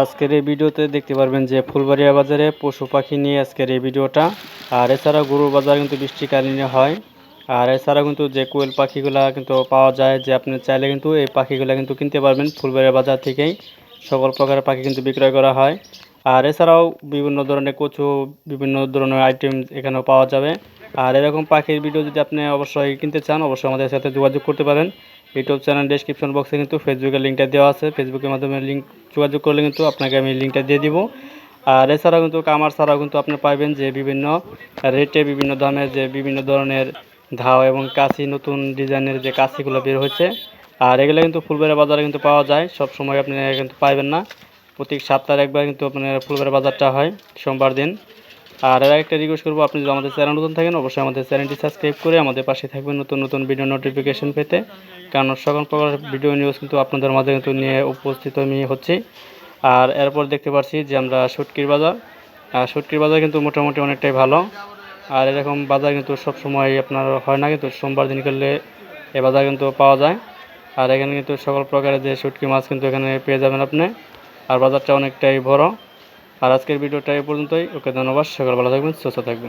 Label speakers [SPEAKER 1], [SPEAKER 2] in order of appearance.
[SPEAKER 1] আজকের এই ভিডিওতে দেখতে পারবেন যে ফুলবাড়িয়া বাজারে পশু পাখি নিয়ে আজকের এই ভিডিওটা। আর এছাড়া গরুর বাজার কিন্তু বৃষ্টিকালীন হয়। আর এছাড়া কিন্তু যে কোয়েল পাখিগুলা কিন্তু পাওয়া যায়, যে আপনি চাইলে কিন্তু এই পাখিগুলা কিন্তু কিনতে পারবেন ফুলবাড়িয়া বাজার থেকেই। সকল প্রকারের পাখি কিন্তু বিক্রয় করা হয়। আর এছাড়াও বিভিন্ন ধরনের কচু, বিভিন্ন ধরনের আইটেম এখানেও পাওয়া যাবে। আর এরকম পাখির ভিডিও যদি আপনি অবশ্যই কিনতে চান, অবশ্যই আমাদের সাথে যোগাযোগ করতে পারেন। ইউটিউব চ্যানেল ডেসক্রিপশন বক্সে কিন্তু ফেসবুকের লিঙ্কটা দেওয়া আছে। ফেসবুকের মাধ্যমে লিঙ্ক যোগাযোগ করলে কিন্তু আপনাকে আমি লিঙ্কটা দিয়ে দিব। আর এছাড়াও কিন্তু কামার ছাড়াও কিন্তু আপনি পাইবেন যে বিভিন্ন রেটে বিভিন্ন দামের যে বিভিন্ন ধরনের ধাও এবং কাশি, নতুন ডিজাইনের যে কাশিগুলো বের হচ্ছে আর এগুলো কিন্তু ফুলবেড়া বাজারে কিন্তু পাওয়া যায়। সব সময় আপনি কিন্তু পাইবেন না। প্রতি সপ্তাহে একবার কিন্তু আপনার ফুলবেড়া বাজারটা হয় সোমবার দিন। আর এর একটা রিকোয়েস্ট করব, আপনি যদি আমাদের চ্যানেল নতুন থাকেন, অবশ্যই আমাদের চ্যানেলটি সাবস্ক্রাইব করে আমাদের পাশে থাকবেন নতুন নতুন ভিডিও নোটিফিকেশন পেতে। কারণ সকল প্রকার ভিডিও নিউজ কিন্তু আপনাদের মাঝে কিন্তু নিয়ে উপস্থিত আমি হচ্ছি। আর এরপর দেখতে পাচ্ছি যে আমরা শুটকির বাজার। আর শুটকির বাজার কিন্তু মোটামুটি অনেকটাই ভালো। আর এরকম বাজার কিন্তু সব সময় আপনার হয় না, কিন্তু সোমবার দিন করলে এ বাজার কিন্তু পাওয়া যায়। আর এখানে কিন্তু সকল প্রকারের যে শুটকি মাছ কিন্তু এখানে পেয়ে যাবেন আপনি। আর বাজারটা অনেকটাই বড়। আর আজকের ভিডিওটা এই পর্যন্তই। ওকে ধন্যবাদ সকাল ভালো থাকবেন সুস্থ থাকবেন।